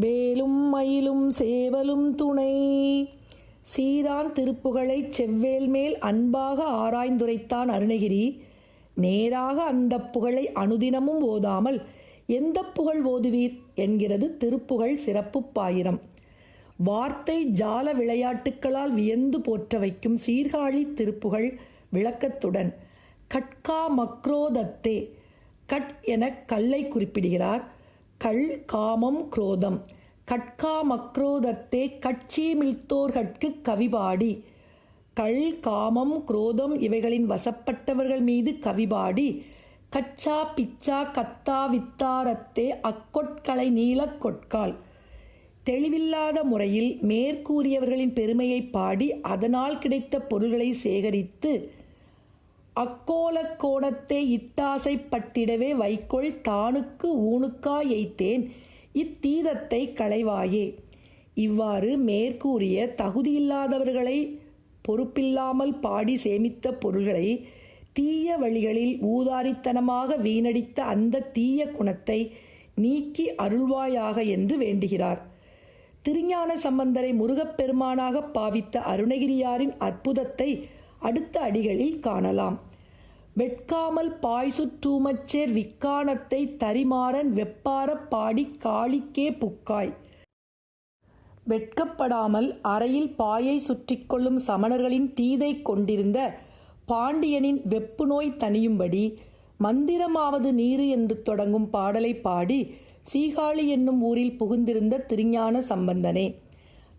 வேலும் மயிலும் சேவலும் துணை. சீரான் திருப்புகழைச் செவ்வேல் மேல் அன்பாக ஆராய்ந்துரைத்தான் அருணகிரி. நேராக அந்த புகழை அனுதினமும் ஓதாமல் எந்த புகழ் ஓதுவீர்? என்கிறது திருப்புகழ் சிறப்பு பாயிரம். வார்த்தை ஜால விளையாட்டுக்களால் வியந்து போற்ற வைக்கும் சீர்காழி திருப்புகழ் விளக்கத்துடன் கட்கா மக்ரோதத்தே. கட் என கல்லை குறிப்பிடுகிறார். கள் காமம் குரோதம். கட்கா மக்ரோதத்தே கட்சி மிழ்த்தோர்கட்கு கவிபாடி. கள் காமம் குரோதம் இவைகளின் வசப்பட்டவர்கள் மீது கவிபாடி. கச்சா பிச்சா கத்தா வித்தாரத்தே அக்கொட்களை நீலக் கொட்கால். தெளிவில்லாத முறையில் மேற்கூறியவர்களின் பெருமையை பாடி அதனால் கிடைத்த பொருள்களை சேகரித்து அக்கோல கோணத்தை இட்டாசைப்பட்டிடவே வைக்கோல் தானுக்கு ஊனுக்கா எய்த்தேன். இத்தீதத்தை களைவாயே. இவ்வாறு மேற்கூறிய தகுதியில்லாதவர்களை பொறுப்பில்லாமல் பாடி சேமித்த பொருள்களை தீய வழிகளில் ஊதாரித்தனமாக வீணடித்த அந்த தீய குணத்தை நீக்கி அருள்வாயாக என்று வேண்டுகிறார். திருஞான சம்பந்தரை முருகப்பெருமானாக பாவித்த அருணகிரியாரின் அற்புதத்தை அடுத்த அடிகளில் காணலாம். வெட்காமல் பாய்சுற்றூமச்சேர் விக்கானத்தை தரிமாறன் வெப்பார பாடி காளிக்கே புக்காய். வெட்கப்படாமல் அறையில் பாயை சுற்றிக் கொள்ளும் சமணர்களின் தீதை கொண்டிருந்த பாண்டியனின் வெப்பு நோய் தணியும்படி மந்திரமாவது நீரு என்று தொடங்கும் பாடலை பாடி சீகாழி என்னும் ஊரில் புகுந்திருந்த திருஞான சம்பந்தனே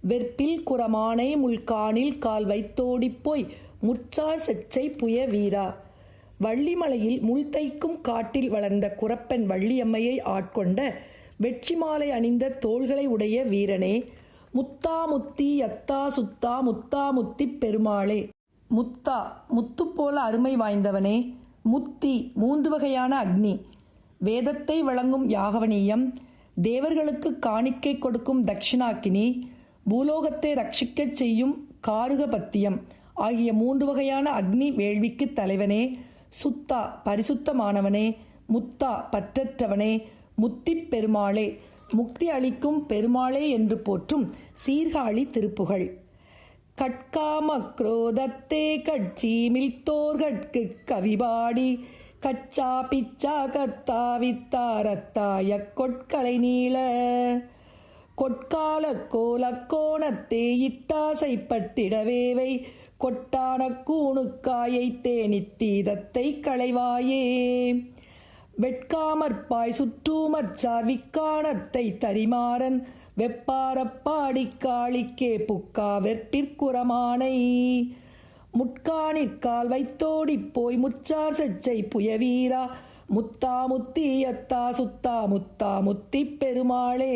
வெற்பில் குரமானை முள்கானில் கால் வைத்தோடிப் போய் முற்றார் செச்சை புய வீரா வள்ளிமலையில் முள்தைக்கும் காட்டில் வளர்ந்த குரப்பன் வள்ளியம்மையை ஆட்கொண்ட வெற்றி மாலை அணிந்த தோள்களை உடைய வீரனே முத்தா முத்தி யத்தா சுத்தா முத்தா முத்தி பெருமாளே. முத்தா முத்து போல அருமை வாய்ந்தவனே முத்தி மூன்று வகையான அக்னி. வேதத்தை வழங்கும் யாகவனீயம் தேவர்களுக்கு காணிக்கை கொடுக்கும் தட்சிணாக்கினி பூலோகத்தை ரட்சிக்கச் செய்யும் காருகபத்தியம். ஆகிய மூன்று வகையான அக்னி வேள்விக்கு தலைவனே சுத்தா பரிசுத்தமானவனே முத்தா பற்றற்றவனே முத்திப் பெருமாளே முக்தி அளிக்கும் பெருமாளே என்று போற்றும் சீர்காழி திருப்புகழ் கட்காம குரோதத்தே கட்சி மில்தோர்கட்கு கவிபாடி கச்சா பிச்சா கத்தா கொட்களை நீள. கொட்கால கோலக்கோணத்தே இத்தாசைப்பட்டிடவேவை கொட்டான கூணுக்காயை தேனித்தீதத்தை களைவாயே. வெட்காமற்பாய் சுற்றூமற்சார் விக்காணத்தை தரிமாறன். வெப்பாரப்பாடி காளிக்கே புக்கா வெற்பிற்குரமானை முட்காணிற்கால் வைத்தோடிப் போய் முச்சார் செச்சை புயவீரா. முத்தா முத்தி அத்தா சுத்தா முத்தா முத்தி பெருமாளே.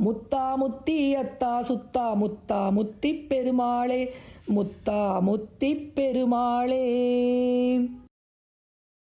முத்தா முத்தி அத்தா சுத்தா முத்தா முத்தி பெருமாளே முத்தா முத்தி பெருமாளே.